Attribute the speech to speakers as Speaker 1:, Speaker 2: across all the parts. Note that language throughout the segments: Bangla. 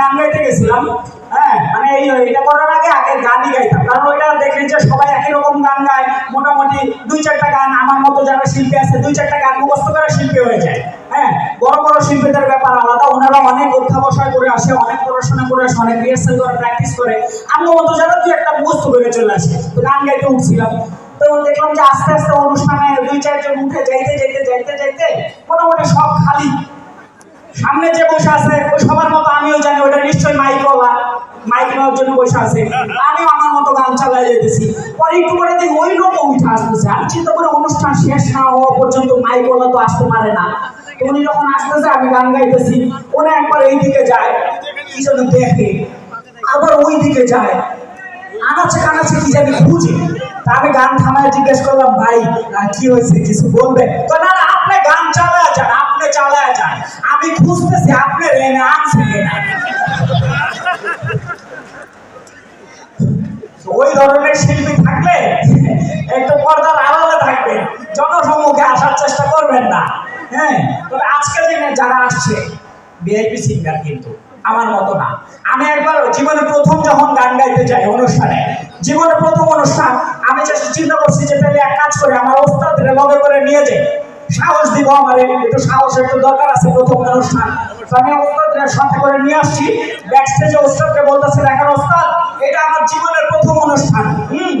Speaker 1: গান গাইতে গেছিলাম হ্যাঁ মানে এই গানই গাইতাম। কারণ ওইটা যে সবাই একই রকম গান গায়, মোটামুটি দুই চারটা গান আমার মতো যারা শিল্পী আছে, দুই চারটা গান মুখস্থ হয়ে যায়। হ্যাঁ বড় বড় শিল্পীদের ব্যাপার আলাদা। ওনারা অনেক অধ্যাবসায় করে আসে, অনেক পড়াশোনা করে অনেক রিহার্সাল প্র্যাকটিস করে। আমার মতো দুই একটা মুখস্থ করে চলে আসে, তো গান গাইতে উঠছিলাম। তো দেখলাম যে আস্তে আস্তে অনুষ্ঠানে দুই চারজন উঠে যাইতে যাইতে যাইতে যাইতে মোটামুটি সব খালি। সামনে যে বসে আছে ওই সবার মতো আমিও জানি, ওটা নিশ্চয়ই মাইকওয়ালা মাইক নেওয়ার জন্য বসে আছে। আমিও আমার মতো গান চালাই যেতেছি। পরে একটু করে দেখি ওই লোক উঠে আসতেছে। আমি চিন্তা করে অনুষ্ঠান শেষ না হওয়া পর্যন্ত মাইকওয়ালা তো আসতে পারে না। উনি যখন আসতেছে, আমি গান গাইতেছি। উনি একবার এই দিকে যায় কি যেন দেখে। আবার ওই দিকে যায়। আনাচ্ছে কানাচ্ছে কি জানি খুঁজে। তা আমি গান থামায় জিজ্ঞেস করলাম, ভাই কি হয়েছে? কিছু বলবে তো, না না, আপনি গান চালায় যান। আপনি চালায় যান আমি খুঁজতেছি আপনি রেনে আনছেন ওই ধরনের শিল্পী থাকলে একটু পর্দার আড়ালে থাকবে। জনসম্মুখে আসার চেষ্টা করবেন না। হ্যাঁ তবে আজকের দিনে যারা আসছে ভিআইপি সিঙ্গার কিন্তু আমার মতো না। আমি একবার জীবনে প্রথম যখন গান গাইতে যাই অনুষ্ঠানে, জীবনে প্রথম অনুষ্ঠান, আমি just চিন্তা করছি যে তাহলে এক কাজ করে, আমার ওস্তাদের লগে করে নিয়ে যাই। সাহস দিব আমার, একটু সাহস, একটু দরকার আছে, প্রথম অনুষ্ঠান তো আমি ওস্তাদের সাথে করে নিয়ে আসছি। ব্যাক স্টেজে ওস্তাদকে বলতেছে, দেখেন ওস্তাদ, এটা আমার জীবনের প্রথম অনুষ্ঠান। হুম,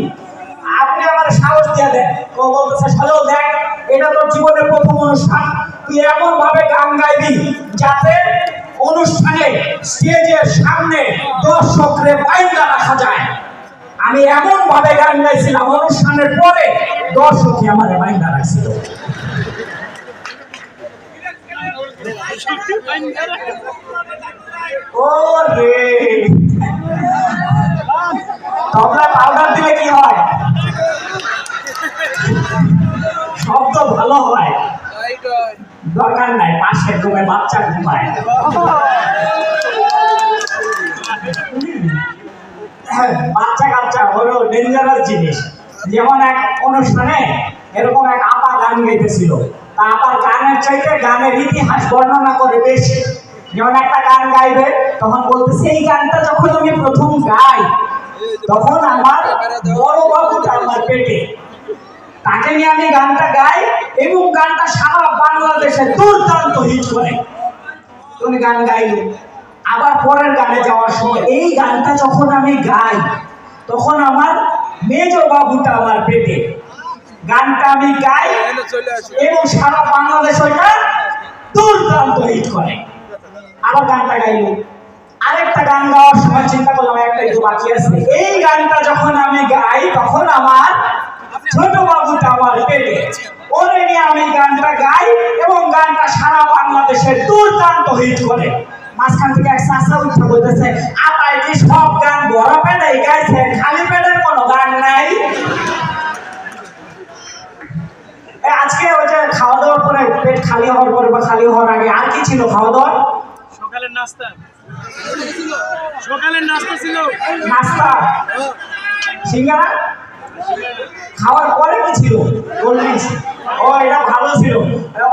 Speaker 1: আপনি আমার সাহস দিয়ে দেন। ও বলতেছে সাজল দেখ, এটা তোর জীবনের প্রথম অনুষ্ঠান। তুই এমন ভাবে গান গাইবি যাতে অনুষ্ঠানে স্টেজের সামনে দর্শকরে বাইন্দা রাখা যায়। আমি এমন ভাবে গান গাইছিলাম, অনুষ্ঠানের পরে দর্শকই আমার বাইন্দা রাখছিল। পাউডার দিলে কি হয়? শব্দ ভালো হয়। দরকার নাই পাশের রুমে বাচ্চা ঘুমায়। বাচ্চা কাচ্চা হলো ডেঞ্জারাস জিনিস। যেমন এক অনুষ্ঠানে এরকম এক আপা গান গাইতেছিল। তা আপার গানের চাইতে গানের ইতিহাস বর্ণনা করে বেশি। যেমন একটা গান গাইবে, তখন বলতেছে, এই গানটা যখন আমি প্রথম গাই, তখন আমার বড় বাবুটা আমার পেটে। তাকে নিয়ে আমি গানটা গাই এবং গানটা সারা বাংলাদেশে দুর্দান্ত হিট করে। তুমি গান গাইলো। আবার পরের গানে যাওয়ার সময়, এই গানটা যখন আমি গাই, তখন আমার মেজ বাবুটা আমার পেটে। গানটা আমি গাই এবং সারা বাংলাদেশ ওইটা দুর্দান্ত হিট করে। আবার গানটা গাইলো আরেকটা গান গাওয়ার সময় চিন্তা করলাম একটা একটু বাকি আছে। এই গানটা যখন আমি গাই তখন আমার ছোট বাবুটা আমার পেটে। ওরে নিয়ে আমি গানটা গাই এবং গানটা সারা বাংলাদেশের দুর্দান্ত হিট করে। মাঝখান থেকে এক চাষা উঠে বলতেছে আপাই কি সব গান বড় পেটাই গাইছেন খালি পেটের কোনো গান নাই এ, আজকে ওই যে খাওয়া দাওয়ার পরে হওয়ার পরে বা খালি হওয়ার আগে আর কি ছিল? খাওয়া দাওয়া?
Speaker 2: সকালের নাস্তা। সকালের নাস্তা ছিল।
Speaker 1: নাস্তা? সিঙ্গারা? খাওয়ার পরে কি ছিল? কোল্ড ড্রিঙ্কস ও এটা ভালো ছিল।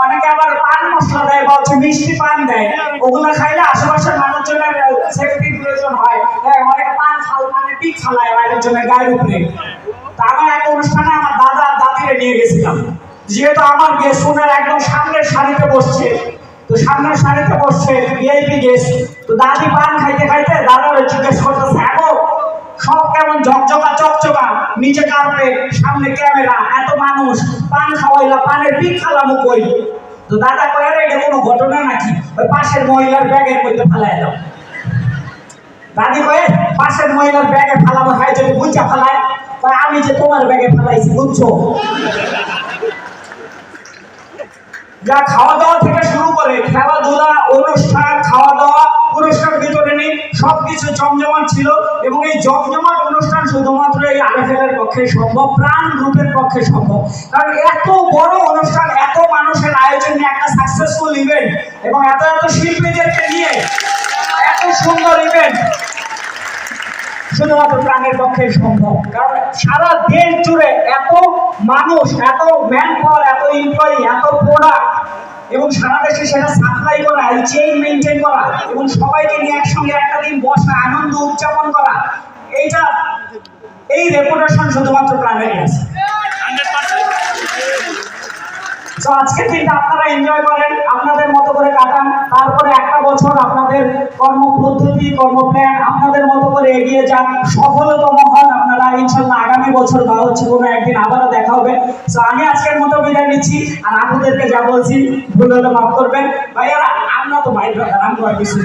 Speaker 1: অনেকে আবার পান মশলা দেয় বা হচ্ছে মিষ্টি পান দেয়। ওগুলো খাইলে আশেপাশের মানুষজনের সেফটির প্রয়োজন হয়। হ্যাঁ, অনেকে পান খাল মানে পিক খালায় মানুষজনের গায়ের উপরে। অনুষ্ঠানে আমার দাদা আর দাদিরে নিয়ে গেছিলাম যেহেতু আমার গেস্ট ওনার একদম সামনের সারিতে বসছে, তো সামনের সারিতে বসছে ভিআইপি গেস্ট তো দাদি পান খাইতে খাইতে দাদারে জিজ্ঞেস করতেছে এখন সব কেমন ঝকঝকা চকচকা? নিচে কার্পেট সামনে ক্যামেরা এত মানুষ, পান খাওয়াইলা, পানের পিক খালামু কই? তো দাদা কয়ে এটা কোনো ঘটনা নাকি? ওই পাশের মহিলার ব্যাগের মধ্যে ফালাই দাও। দাদি কয়ে, পাশের মহিলার ব্যাগে ফালাবো হয় যদি বুঝা ফালায় আমি যে তোমার ব্যাগে ফালাইছি, বুঝছ? যা খাওয়া দাওয়া থেকে শুরু করে খেলাধুলা, অনুষ্ঠান খাওয়া দাওয়া পুরস্কার বিতরণী, সবকিছু জমজমাট ছিল এবং এই জমজমাট অনুষ্ঠান শুধুমাত্র এই আরএফএলের পক্ষে সম্ভব, প্রাণ গ্রুপের পক্ষে সম্ভব। কারণ এত বড় অনুষ্ঠান, এত মানুষের আয়োজনে একটা সাকসেসফুল ইভেন্ট এবং এত এত শিল্পীদেরকে নিয়ে, এত সুন্দর ইভেন্ট শুধুমাত্র প্রাণের পক্ষে সম্ভব। কারণ সারা দেশ জুড়ে এত মানুষ, এত ম্যান পাওয়ার এত এমপ্লয়ি এত প্রোডাক্ট এবং সারা দেশে সেটা সাপ্লাই করা, এই চেইন মেনটেন করা, এবং সবাইকে নিয়ে একসঙ্গে একটা দিন বসা, আনন্দ উদযাপন করা, এইটা, এই রেপুটেশন শুধুমাত্র প্রাণেরই আছে। তো আজকের দিনটা আপনারা এনজয় করেন, আপনাদের মতো করে কাটান, তারপরে একটা বছর আপনাদের কর্ম পদ্ধতি কর্মপ্ল্যান, আপনাদের মতো এগিয়ে যান সফলতম হন আপনারা। ইনশাল্লাহ আগামী বছর বা হচ্ছে কোনো একদিন আবারও দেখা হবে। তো আমি আজকের মতো বিদায় নিচ্ছি। আর আপনাদেরকে যা বলছি, ভুল হলে মাফ করবেন। ভাইয়ারা, আমরা তো ভাই ব্রাদার আমরা কিছু।